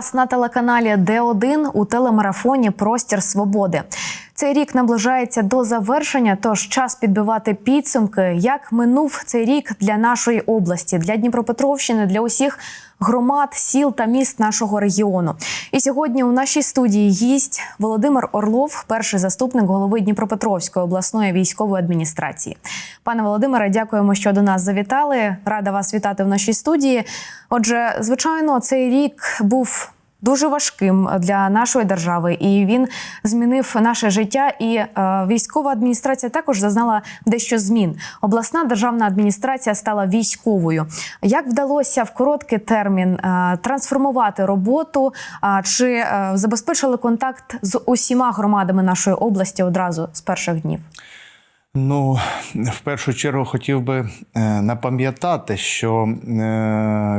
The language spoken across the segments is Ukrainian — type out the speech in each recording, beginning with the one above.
Вас на телеканалі Д1 у телемарафоні Простір Свободи. Цей рік наближається до завершення, тож час підбивати підсумки, як минув цей рік для нашої області, для Дніпропетровщини, для усіх громад, сіл та міст нашого регіону. І сьогодні у нашій студії гість Володимир Орлов, перший заступник голови Дніпропетровської обласної військової адміністрації. Пане Володимире, дякуємо, що до нас завітали. Рада вас вітати в нашій студії. Отже, звичайно, цей рік був дуже важким для нашої держави, і він змінив наше життя. І е, військова адміністрація також зазнала дещо змін. Обласна державна адміністрація стала військовою. Як вдалося в короткий термін е, трансформувати роботу? А чи е, забезпечили контакт з усіма громадами нашої області одразу з перших днів? Ну, в першу чергу хотів би е, напам'ятати, що е,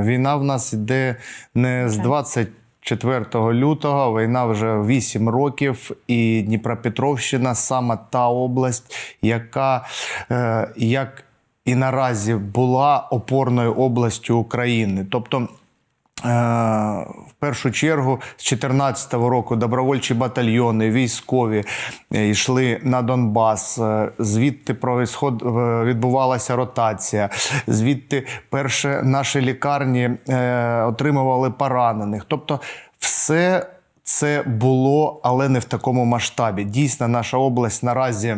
війна в нас йде не з 24 лютого, війна вже 8 років, і Дніпропетровщина саме та область, яка е, як і наразі була опорною областю України. Тобто в першу чергу з 2014 року добровольчі батальйони, військові е, йшли на Донбас. Е, Звідти е, відбувалася ротація. Звідти перші наші лікарні е, отримували поранених. Тобто, все це було, але не в такому масштабі. Дійсно, наша область наразі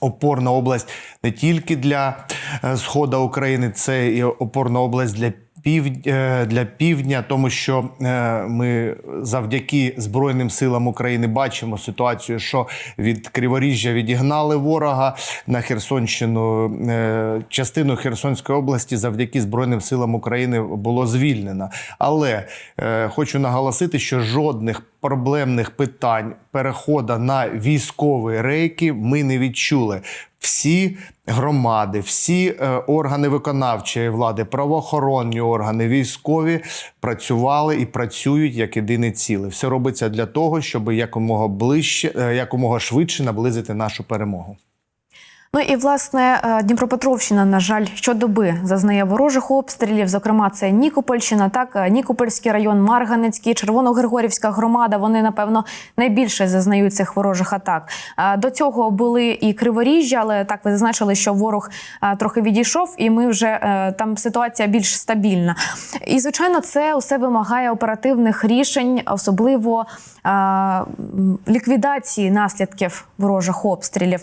опорна область не тільки для е, сходу України, це і опорна область для. Пів, е, для півдня, тому що е, ми завдяки Збройним силам України бачимо ситуацію, що від Криворіжжя відігнали ворога на Херсонщину. е, Частину Херсонської області завдяки Збройним силам України було звільнено. Але хочу наголосити, що жодних проблемних питань переходу на військові рейки ми не відчули. Всі громади, всі е, органи виконавчої влади, правоохоронні органи, військові працювали і працюють як єдине ціле. Все робиться для того, щоб якомога ближче, е, якомога швидше наблизити нашу перемогу. Ну і власне е, Дніпропетровщина, на жаль, щодоби зазнає ворожих обстрілів. Зокрема, це Нікопольщина, так е, Нікопольський район, Марганецький, Червоногригорівська громада. Вони напевно найбільше зазнають цих ворожих атак. Е, До цього були і Криворіжжя, але так ви зазначили, що ворог трохи відійшов, і ми вже там ситуація більш стабільна. І звичайно, це усе вимагає оперативних рішень, особливо ліквідації наслідків ворожих обстрілів.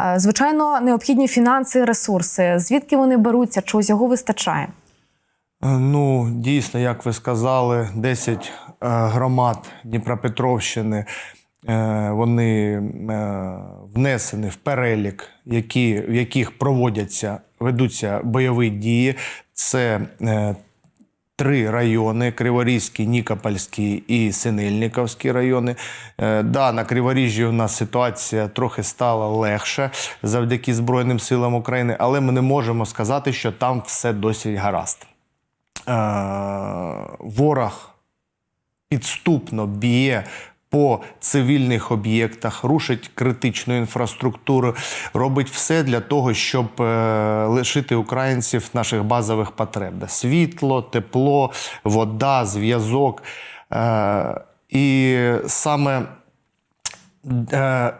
Е, Звичайно, необхідні фінанси, ресурси. Звідки вони беруться? Чи усього вистачає? Е, Ну, дійсно, як ви сказали, 10 е, громад Дніпропетровщини е, вони внесені в перелік, які, в яких проводяться, ведуться бойові дії. Це Три райони: Криворізький, Нікопольський і Синельниковський райони. Е, Да, на Криворіжжі у нас ситуація трохи стала легше завдяки Збройним силам України, але ми не можемо сказати, що там все досить гаразд. Е, Ворог підступно б'є по цивільних об'єктах, рушить критичну інфраструктуру, робить все для того, щоб е, лишити українців наших базових потреб: світло, тепло, вода, зв'язок. Е, і саме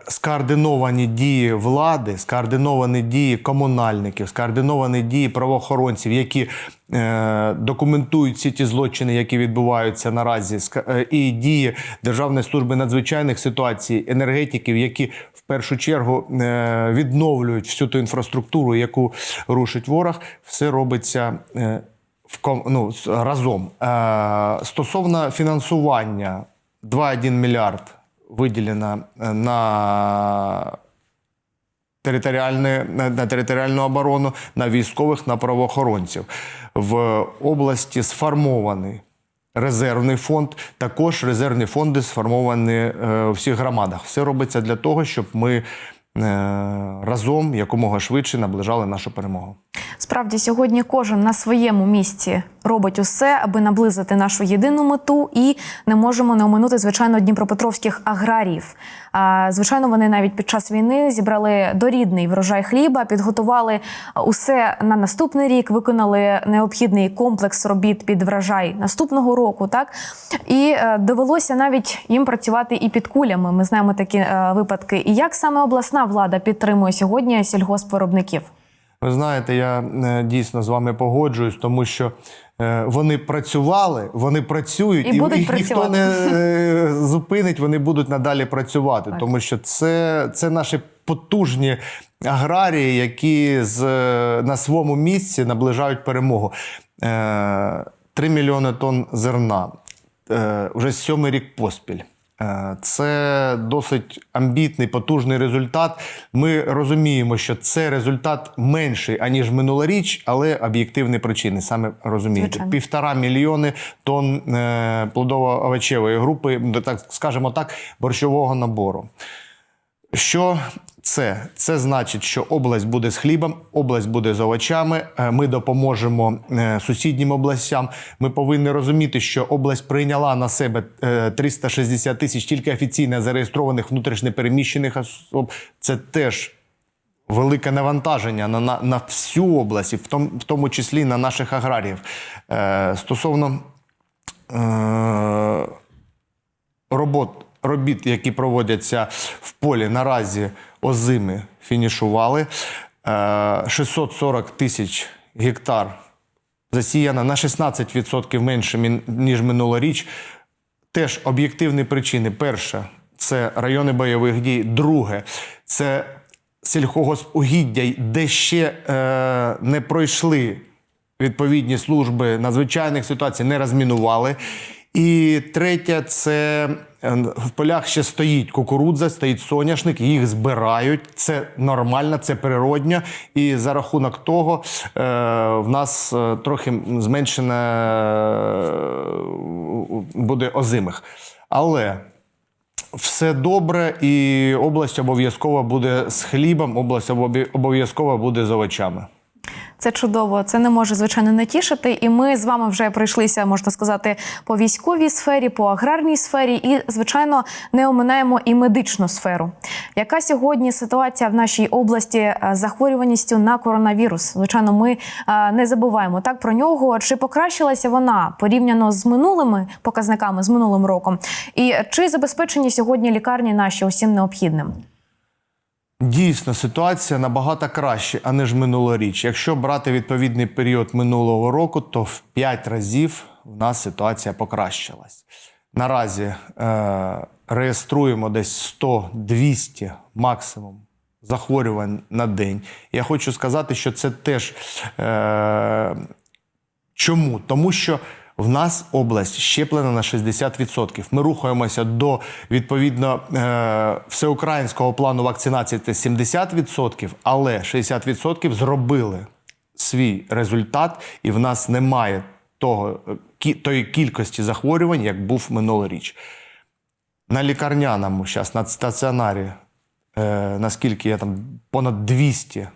скоординовані дії влади, скоординовані дії комунальників, скоординовані дії правоохоронців, які е, документують всі ті злочини, які відбуваються наразі, е, і дії Державної служби надзвичайних ситуацій, енергетиків, які в першу чергу е, відновлюють всю ту інфраструктуру, яку рушить ворог, все робиться. е, в ну, разом. Е, стосовно фінансування 2,1 мільярд виділено е, на територіальне, на, територіальну оборону, на військових, на правоохоронців. В області сформований резервний фонд. Також резервні фонди сформовані е, у всіх громадах. Все робиться для того, щоб ми е, разом якомога швидше наближали нашу перемогу. Справді, сьогодні кожен на своєму місці робить усе, аби наблизити нашу єдину мету, і не можемо не оминути, звичайно, дніпропетровських аграріїв. А, звичайно, вони навіть під час війни зібрали дорідний врожай хліба, підготували усе на наступний рік, виконали необхідний комплекс робіт під врожай наступного року. Так і е, довелося навіть їм працювати і під кулями. Ми знаємо такі е, випадки. І як саме обласна влада підтримує сьогодні сільгоспвиробників? Ви знаєте, я е, дійсно з вами погоджуюсь, тому що е, вони працювали, вони працюють, І будуть їх ніхто не е, зупинить, вони будуть надалі працювати, Так. тому що це, це наші потужні аграрії, які з, на своєму місці наближають перемогу. 3 мільйони тонн зерна. Вже сьомий рік поспіль. Е, Це досить амбітний, потужний результат. Ми розуміємо, що це результат менший, аніж минулоріч, але об'єктивні причини. Саме розумієте, Звичайно. півтора мільйони тонн е, плодово-овочевої групи, так скажімо так, борщового набору. Що це? Це значить, що область буде з хлібом, область буде з овочами. е, Ми допоможемо е, сусіднім областям. Ми повинні розуміти, що область прийняла на себе е, 360 тисяч тільки офіційно зареєстрованих внутрішньопереміщених особ. Це теж велике навантаження на, на, на всю область, в тому, в тому числі на наших аграріїв. Е, стосовно е, робот, робіт, які проводяться в полі, наразі озими фінішували. Е, 640 тисяч гектар засіяно на 16% менше, ніж минулоріч. Теж об'єктивні причини. Перше це райони бойових дій. Друге це сільхогоспугіддя, де ще е, не пройшли відповідні служби надзвичайних ситуацій, не розмінували. І третє це е, в полях ще стоїть кукурудза, стоїть соняшник, їх збирають. Це нормально, це природньо. І за рахунок того е, в нас е, трохи зменшена е, буде озимих. Але все добре, і область обов'язково буде з хлібом, область обов'я- обов'язково буде з овочами. Це чудово. Це не може звичайно не тішити. І ми з вами вже пройшлися, можна сказати, по військовій сфері, по аграрній сфері, і звичайно не оминаємо і медичну сферу. Яка сьогодні ситуація в нашій області е, з захворюваністю на коронавірус? Звичайно, ми е, не забуваємо так про нього. Чи покращилася вона порівняно з минулими показниками з минулим роком? І чи забезпечені сьогодні лікарні наші усім необхідним? Дійсно, ситуація набагато краще, аніж минулоріч. Якщо брати відповідний період минулого року, то в 5 разів в нас ситуація покращилась. Наразі е, реєструємо десь 100-200 максимум захворювань на день. Я хочу сказати, що це теж е, Чому? Тому що в нас область щеплена на 60%. Ми рухаємося до відповідно е, всеукраїнського плану вакцинації це 70%, але 60% зробили свій результат, і в нас немає того, е, тої кількості захворювань, як був минулоріч. На лікарняному, зараз на стаціонарі, е, наскільки я там понад 200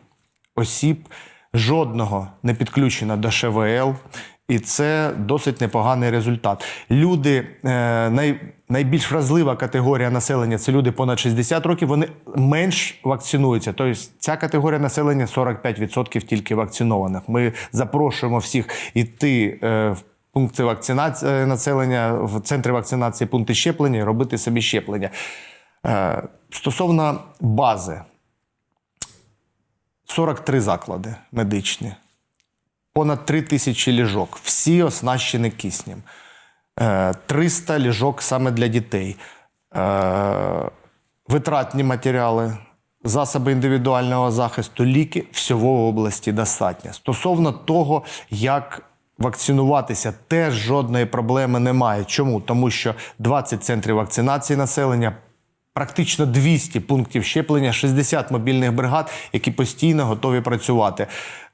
осіб, жодного не підключено до ШВЛ, і це досить непоганий результат. Люди, е, най, найбільш вразлива категорія населення це люди понад 60 років, вони менш вакцинуються. Тобто ця категорія населення 45% тільки вакцинованих. Ми запрошуємо всіх іти е, в пункти вакцинації е, населення, в центри вакцинації, пункти щеплення, і робити собі щеплення. Стосовно бази, 43 заклади медичні, понад 3 тисячі ліжок, всі оснащені киснем, Е, 300 ліжок саме для дітей, Е, витратні матеріали, засоби індивідуального захисту, ліки всього в області достатньо. Стосовно того, як вакцинуватися, теж жодної проблеми немає. Чому? Тому що 20 центрів вакцинації населення. Практично 200 пунктів щеплення, 60 мобільних бригад, які постійно готові працювати.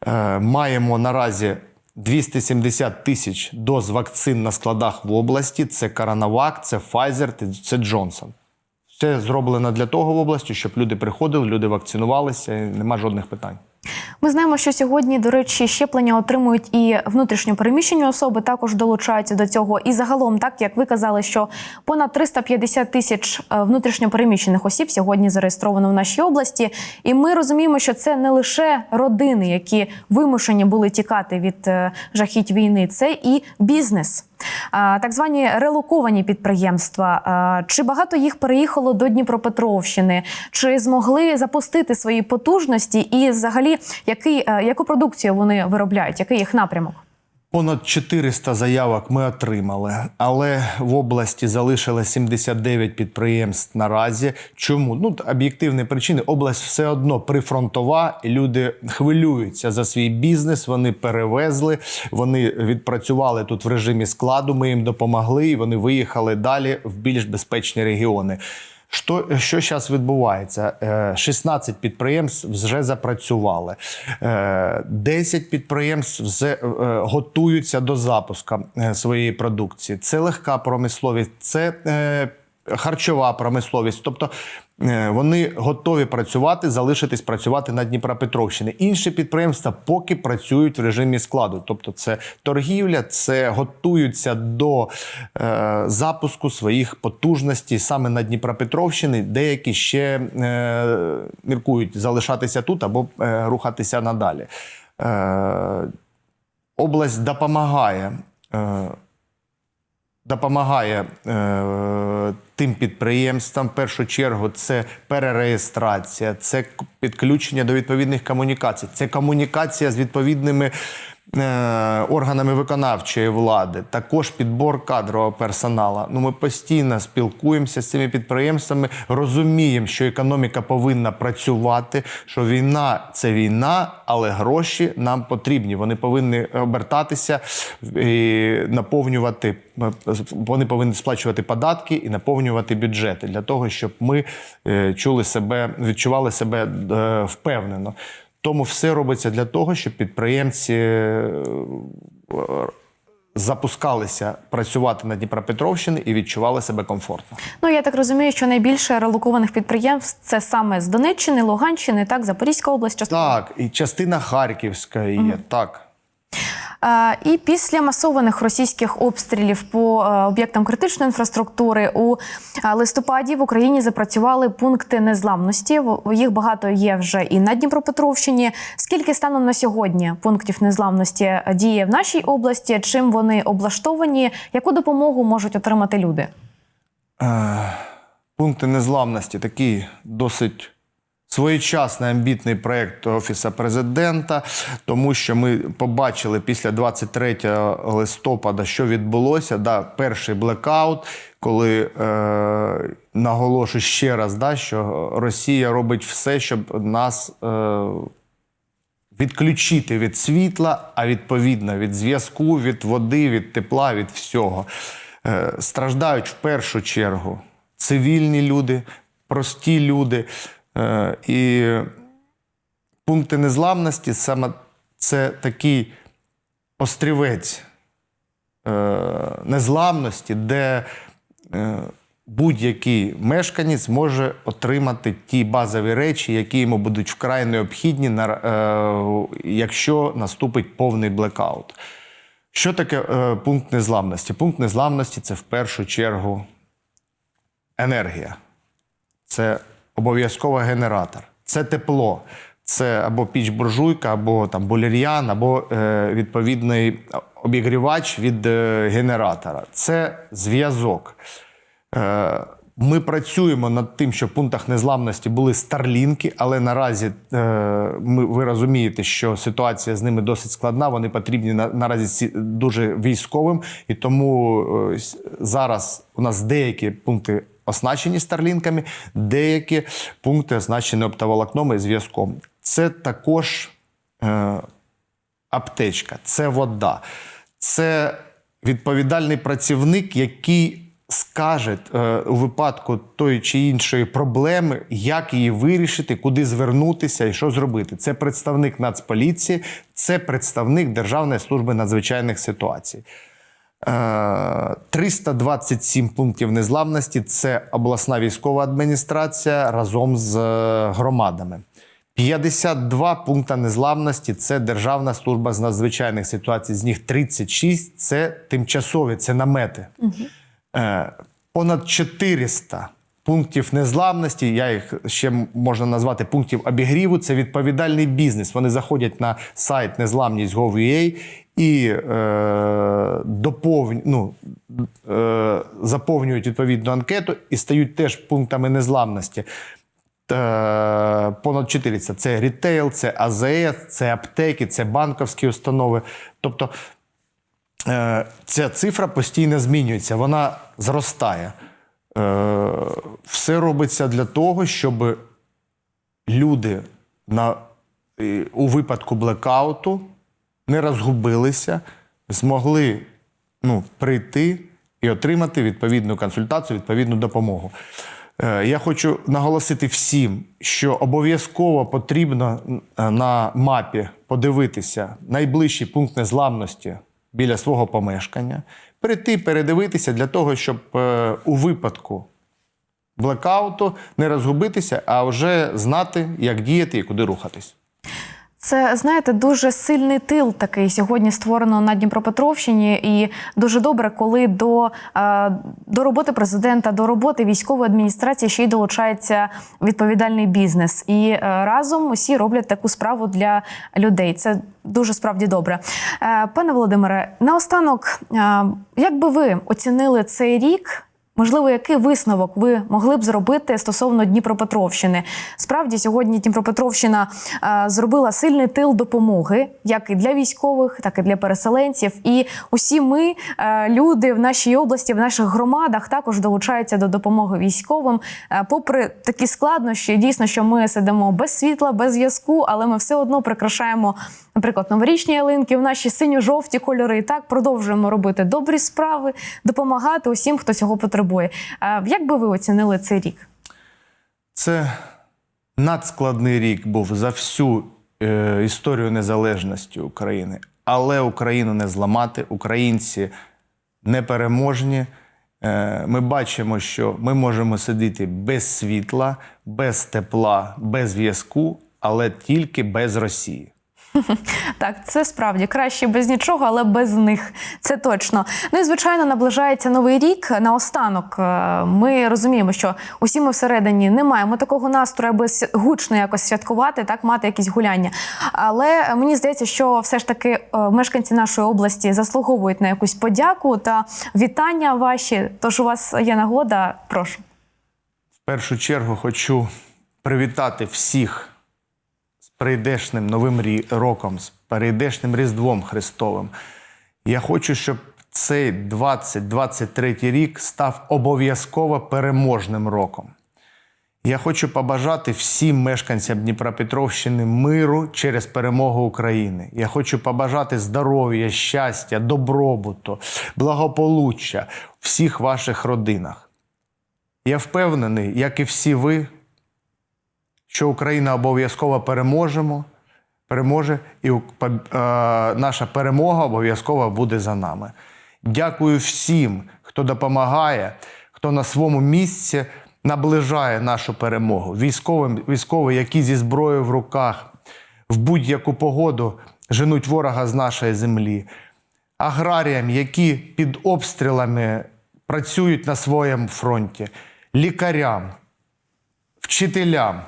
Е, маємо наразі 270 тисяч доз вакцин на складах в області. Це Коронавак, це Pfizer, це Джонсон. Це зроблено для того в області, щоб люди приходили, люди вакцинувалися, нема жодних питань. Ми знаємо, що сьогодні, до речі, щеплення отримують і внутрішньо переміщені особи, також долучаються до цього. І загалом, так як ви казали, що понад 350 тисяч е, внутрішньо переміщених осіб сьогодні зареєстровано в нашій області. І ми розуміємо, що це не лише родини, які вимушені були тікати від е, жахіть війни, це і бізнес. Так звані релоковані підприємства. Чи багато їх переїхало до Дніпропетровщини? Чи змогли запустити свої потужності? І взагалі, який, е, яку продукцію вони виробляють? Який їх напрямок? Понад 400 заявок ми отримали, але в області залишилось 79 підприємств наразі. Чому? Ну, об'єктивні причини. Область все одно прифронтова, люди хвилюються за свій бізнес. Вони перевезли, вони відпрацювали тут в режимі складу. Ми їм допомогли, і вони виїхали далі в більш безпечні регіони. Що, що зараз відбувається? Е, 16 підприємств вже запрацювали. Е, 10 підприємств вже е, готуються до запуску е, своєї продукції. Це легка промисловість, це е, харчова промисловість. Тобто е, вони готові працювати, залишитись працювати на Дніпропетровщині. Інші підприємства поки працюють в режимі складу. Тобто, це торгівля, це готуються до е, запуску своїх потужностей саме на Дніпропетровщині. Деякі ще е, міркують залишатися тут або е, рухатися надалі. Е, область допомагає. Е, допомагає е, тим підприємствам. В першу чергу це перереєстрація, це підключення до відповідних комунікацій, це комунікація з відповідними. Е, Органами виконавчої влади, також підбор кадрового персоналу. Ну, ми постійно спілкуємося з цими підприємствами, розуміємо, що економіка повинна працювати, що війна це війна, але гроші нам потрібні. Вони повинні обертатися і наповнювати. Вони повинні сплачувати податки і наповнювати бюджети для того, щоб ми е, чули себе, відчували себе е, впевнено. Тому все робиться для того, щоб підприємці е, запускалися працювати на Дніпропетровщині і відчували себе комфортно. Ну я так розумію, що найбільше релокованих підприємств це саме з Донеччини, Луганщини, так Запорізька область, частина Так, і частина Харківська є. Так. Е, І після масованих російських обстрілів по е, об'єктам критичної інфраструктури у е, листопаді в Україні запрацювали пункти незламності. Їх багато є вже і на Дніпропетровщині. Скільки станом на сьогодні пунктів незламності діє в нашій області? Чим вони облаштовані? Яку допомогу можуть отримати люди? Пункти незламності такий досить своєчасний амбітний проєкт Офісу президента, тому що ми побачили після 23 листопада, що відбулося. Да, перший блекаут, коли е, наголошую ще раз, да, що Росія робить все, щоб нас. Е, відключити від світла, а відповідно від зв'язку, від води, від тепла, від всього. Е, Страждають в першу чергу цивільні люди, прості люди. Е, І пункти незламності саме це такий острівець е, незламності, де е, будь-який мешканець може отримати ті базові речі, які йому будуть вкрай необхідні, якщо наступить повний блекаут. Що таке пункт незламності? Пункт незламності це в першу чергу енергія. Це обов'язково генератор, це тепло, це або піч буржуйка, або там болір'ян, або е, відповідний обігрівач від е, генератора. Це зв'язок. Е, ми працюємо над тим, щоб в пунктах незламності були старлінки, але наразі е, ми, ви розумієте, що ситуація з ними досить складна. Вони потрібні на, наразі дуже військовим, і тому е, зараз у нас деякі пункти оснащені старлінками, деякі пункти оснащені оптоволокном і зв'язком. Це також е, аптечка, це вода, це відповідальний працівник, який скаже е, у випадку тої чи іншої проблеми, як її вирішити, куди звернутися і що зробити. Це представник Нацполіції, це представник Державної служби надзвичайних ситуацій. Е, 327 пунктів незламності це обласна військова адміністрація разом з е, громадами. 52 пункти незламності це Державна служба з надзвичайних ситуацій. З них 36 це тимчасові, це намети. Е, Понад 400 пунктів незламності. Я їх ще можна назвати пунктів обігріву. Це відповідальний бізнес. Вони заходять на сайт незламність.gov.ua і е, доповню, ну, е, заповнюють відповідну анкету і стають теж пунктами незламності. Е, понад 400. Це рітейл, це АЗС, це аптеки, це банківські установи. Тобто е, ця цифра постійно змінюється, вона зростає. Е, Все робиться для того, щоб люди на, у випадку блекауту не розгубилися, змогли ну, прийти і отримати відповідну консультацію, відповідну допомогу. Е, Я хочу наголосити всім, що обов'язково потрібно е, на мапі подивитися найближчий пункт незламності біля свого помешкання, прийти, передивитися для того, щоб е, у випадку блекауту не розгубитися, а вже знати, як діяти і куди рухатись. Це знаєте дуже сильний тил такий сьогодні створено на Дніпропетровщині, і дуже добре, коли до, е, до роботи президента, до роботи військової адміністрації ще й долучається відповідальний бізнес. І е, разом усі роблять таку справу для людей. Це дуже справді добре. Е, Пане Володимире, наостанок, як би ви оцінили цей рік? Можливо, який висновок ви могли б зробити стосовно Дніпропетровщини? Справді сьогодні Дніпропетровщина е, зробила сильний тил допомоги, як і для військових, так і для переселенців. І усі ми, е, люди в нашій області, в наших громадах, також долучаються до допомоги військовим. Е, попри такі складнощі, дійсно, що ми сидимо без світла, без зв'язку, але ми все одно прикрашаємо, наприклад, новорічні ялинки в наші синьо-жовті кольори. І так продовжуємо робити добрі справи, допомагати усім, хто цього потребує. Е, Як би ви оцінили цей рік? Це надскладний рік був за всю е, історію незалежності України. Але Україну не зламати, українці непереможні. Е, ми бачимо, що ми можемо сидіти без світла, без тепла, без зв'язку, але тільки без Росії. Так, це справді краще без нічого, але без них. Це точно. Ну і звичайно, наближається новий рік. Наостанок е, ми розуміємо, що усі ми всередині не маємо такого настрою, аби гучно якось святкувати, так мати якісь гуляння. Але мені здається, що все ж таки е, мешканці нашої області заслуговують на якусь подяку та вітання ваші. Тож у вас є нагода, прошу. В першу чергу хочу привітати всіх прийдешним новим роком, з прийдешним Різдвом Христовим. Я хочу, щоб цей 2023 рік став обов'язково переможним роком. Я хочу побажати всім мешканцям Дніпропетровщини миру через перемогу України. Я хочу побажати здоров'я, щастя, добробуту, благополуччя всіх ваших родинах. Я впевнений, як і всі ви, що Україна обов'язково переможемо, переможе, і е, наша перемога обов'язково буде за нами. Дякую всім, хто допомагає, хто на своєму місці наближає нашу перемогу. Військовим, військові, які зі зброєю в руках в будь-яку погоду женуть ворога з нашої землі аграріям, які під обстрілами працюють на своєму фронті, лікарям, вчителям,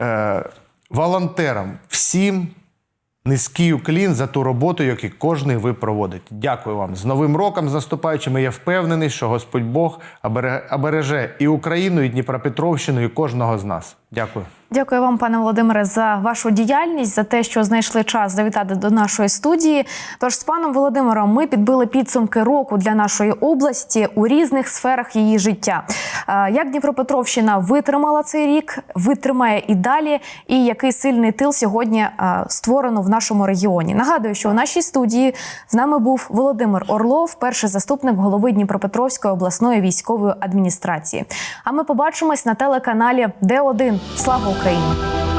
е, волонтерам, всім низький уклін за ту роботу, яку кожен ви проводите. Дякую вам. З Новим роком, з наступаючим. Я впевнений, що Господь Бог обереже і Україну, і Дніпропетровщину, і кожного з нас. Дякую. Дякую вам, пане Володимире, за вашу діяльність, за те, що знайшли час завітати до нашої студії. Тож з паном Володимиром ми підбили підсумки року для нашої області у різних сферах її життя. Як Дніпропетровщина витримала цей рік, витримає і далі, і який сильний тил сьогодні створено в нашому регіоні. Нагадую, що у нашій студії з нами був Володимир Орлов, перший заступник голови Дніпропетровської обласної військової адміністрації. А ми побачимось на телеканалі Д1. Слава Україні!